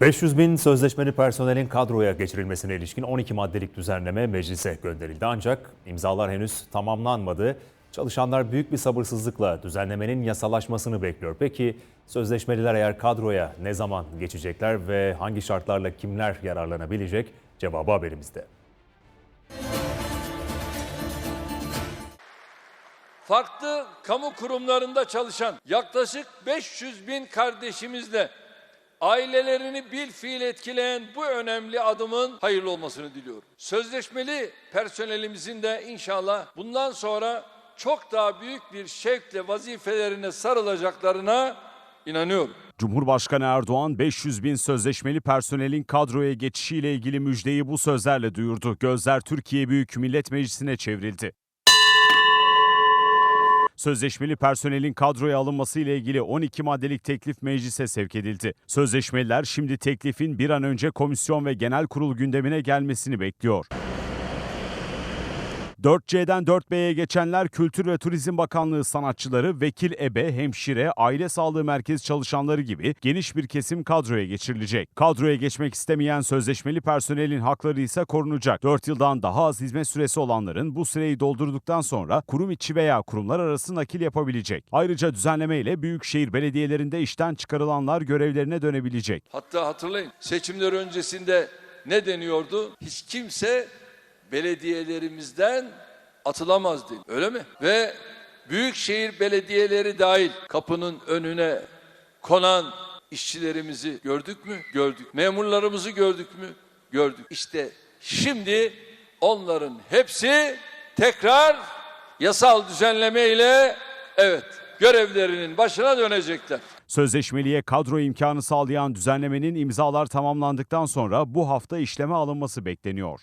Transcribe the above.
500 bin sözleşmeli personelin kadroya geçirilmesine ilişkin 12 maddelik düzenleme meclise gönderildi. Ancak imzalar henüz tamamlanmadı. Çalışanlar büyük bir sabırsızlıkla düzenlemenin yasalaşmasını bekliyor. Peki sözleşmeliler eğer kadroya ne zaman geçecekler ve hangi şartlarla kimler yararlanabilecek? Cevabı haberimizde. farklı kamu kurumlarında çalışan yaklaşık 500 bin kardeşimizle ailelerini bil fiil etkileyen bu önemli adımın hayırlı olmasını diliyorum. Sözleşmeli personelimizin de inşallah bundan sonra çok daha büyük bir şevkle vazifelerine sarılacaklarına inanıyorum. Cumhurbaşkanı Erdoğan 500 bin sözleşmeli personelin kadroya geçişiyle ilgili müjdeyi bu sözlerle duyurdu. Gözler Türkiye Büyük Millet Meclisi'ne çevrildi. Sözleşmeli personelin kadroya alınması ile ilgili 12 maddelik teklif meclise sevk edildi. Sözleşmeliler şimdi teklifin bir an önce komisyon ve genel kurul gündemine gelmesini bekliyor. 4C'den 4B'ye geçenler Kültür ve Turizm Bakanlığı sanatçıları, vekil ebe, hemşire, aile sağlığı merkezi çalışanları gibi geniş bir kesim kadroya geçirilecek. Kadroya geçmek istemeyen sözleşmeli personelin hakları ise korunacak. 4 yıldan daha az hizmet süresi olanların bu süreyi doldurduktan sonra kurum içi veya kurumlar arası nakil yapabilecek. Ayrıca düzenleme ile büyükşehir belediyelerinde işten çıkarılanlar görevlerine dönebilecek. Hatta hatırlayın seçimler öncesinde ne deniyordu? Hiç kimse belediyelerimizden atılamaz dedi. Öyle mi? Ve büyükşehir belediyeleri dahil kapının önüne konan işçilerimizi gördük mü? Gördük. Memurlarımızı gördük mü? Gördük. İşte şimdi onların hepsi tekrar yasal düzenleme ile evet görevlerinin başına dönecekler. Sözleşmeliye kadro imkanı sağlayan düzenlemenin imzalar tamamlandıktan sonra bu hafta işleme alınması bekleniyor.